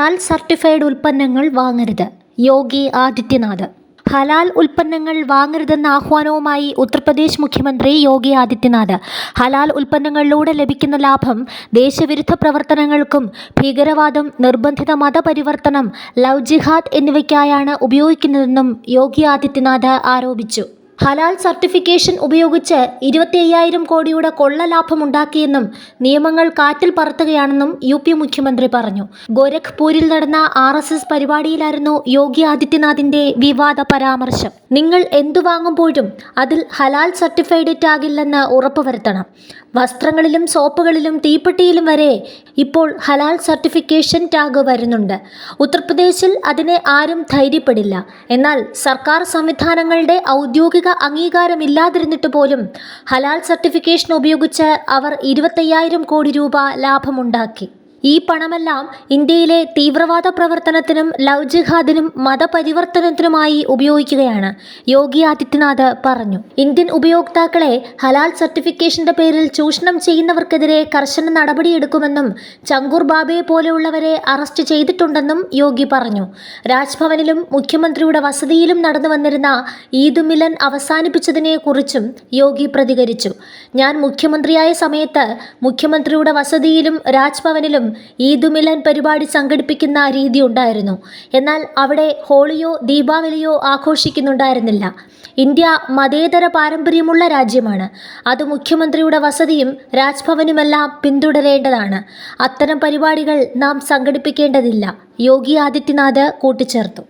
ഹലാൽ certified ഉൽപ്പന്നങ്ങൾ വാങ്ങരുത്. യോഗി ആദിത്യനാഥ്. ഹലാൽ ഉൽപ്പന്നങ്ങൾ വാങ്ങരുതെന്ന ആഹ്വാനവുമായി ഉത്തർപ്രദേശ് മുഖ്യമന്ത്രി യോഗി ആദിത്യനാഥ്. ഹലാൽ ഉൽപ്പന്നങ്ങളിലൂടെ ലഭിക്കുന്ന ലാഭം ദേശവിരുദ്ധ പ്രവർത്തനങ്ങൾക്കും ഭീകരവാദം നിർബന്ധിത മതപരിവർത്തനം ലവ് ജിഹാദ് എന്നിവയ്ക്കായാണ് ഉപയോഗിക്കുന്നതെന്നും യോഗി ആദിത്യനാഥ് ആരോപിച്ചു. ഹലാൽ സർട്ടിഫിക്കേഷൻ ഉപയോഗിച്ച് ഇരുപത്തി അയ്യായിരം കോടിയുടെ കൊള്ള ലാഭമുണ്ടാക്കിയെന്നും നിയമങ്ങൾ കാറ്റിൽ പറത്തുകയാണെന്നും യു പി മുഖ്യമന്ത്രി പറഞ്ഞു. ഗോരഖ്പൂരിൽ നടന്ന ആർ എസ് എസ് പരിപാടിയിലായിരുന്നു യോഗി ആദിത്യനാഥിന്റെ വിവാദ പരാമർശം. നിങ്ങൾ എന്തു വാങ്ങുമ്പോഴും അതിൽ ഹലാൽ സർട്ടിഫൈഡ് ടാഗില്ലെന്ന് ഉറപ്പുവരുത്തണം. വസ്ത്രങ്ങളിലും സോപ്പുകളിലും തീപ്പെട്ടിയിലും വരെ ഇപ്പോൾ ഹലാൽ സർട്ടിഫിക്കേഷൻ ടാഗ് വരുന്നുണ്ട്. ഉത്തർപ്രദേശിൽ അതിനെ ആരും ധൈര്യപ്പെടില്ല. എന്നാൽ സർക്കാർ സംവിധാനങ്ങളുടെ ഔദ്യോഗിക അംഗീകാരമില്ലാതിരുന്നിട്ട് പോലും ഹലാൽ സർട്ടിഫിക്കേഷൻ ഉപയോഗിച്ച് അവർ ഇരുപത്തയ്യായിരം കോടി രൂപ ലാഭമുണ്ടാക്കി. ഈ പണമെല്ലാം ഇന്ത്യയിലെ തീവ്രവാദ പ്രവർത്തനത്തിനും ലവ് ജിഹാദിനും മതപരിവർത്തനത്തിനുമായി ഉപയോഗിക്കുകയാണ്. യോഗി ആദിത്യനാഥ് പറഞ്ഞു. ഇന്ത്യൻ ഉപയോക്താക്കളെ ഹലാൽ സർട്ടിഫിക്കേഷന്റെ പേരിൽ ചൂഷണം ചെയ്യുന്നവർക്കെതിരെ കർശന നടപടിയെടുക്കുമെന്നും ചങ്കൂർ ബാബയെ പോലെയുള്ളവരെ അറസ്റ്റ് ചെയ്തിട്ടുണ്ടെന്നും യോഗി പറഞ്ഞു. രാജ്ഭവനിലും മുഖ്യമന്ത്രിയുടെ വസതിയിലും നടന്നു വന്നിരുന്ന ഈദ് മിലൻ അവസാനിപ്പിച്ചതിനെ കുറിച്ചും യോഗി പ്രതികരിച്ചു. ഞാൻ മുഖ്യമന്ത്രിയായ സമയത്ത് മുഖ്യമന്ത്രിയുടെ വസതിയിലും രാജ്ഭവനിലും ഈദ് മിലൻ പരിപാടി സംഘടിപ്പിക്കുന്ന രീതി ഉണ്ടായിരുന്നു. എന്നാൽ അവിടെ ഹോളിയോ ദീപാവലിയോ ആഘോഷിക്കുന്നുണ്ടായിരുന്നില്ല. ഇന്ത്യ മതേതര പാരമ്പര്യമുള്ള രാജ്യമാണ്. അത് മുഖ്യമന്ത്രിയുടെ വസതിയും രാജ്ഭവനുമെല്ലാം പിന്തുടരേണ്ടതാണ്. അത്തരം പരിപാടികൾ നാം സംഘടിപ്പിക്കേണ്ടതില്ല. യോഗി ആദിത്യനാഥ് കൂട്ടിച്ചേർത്തു.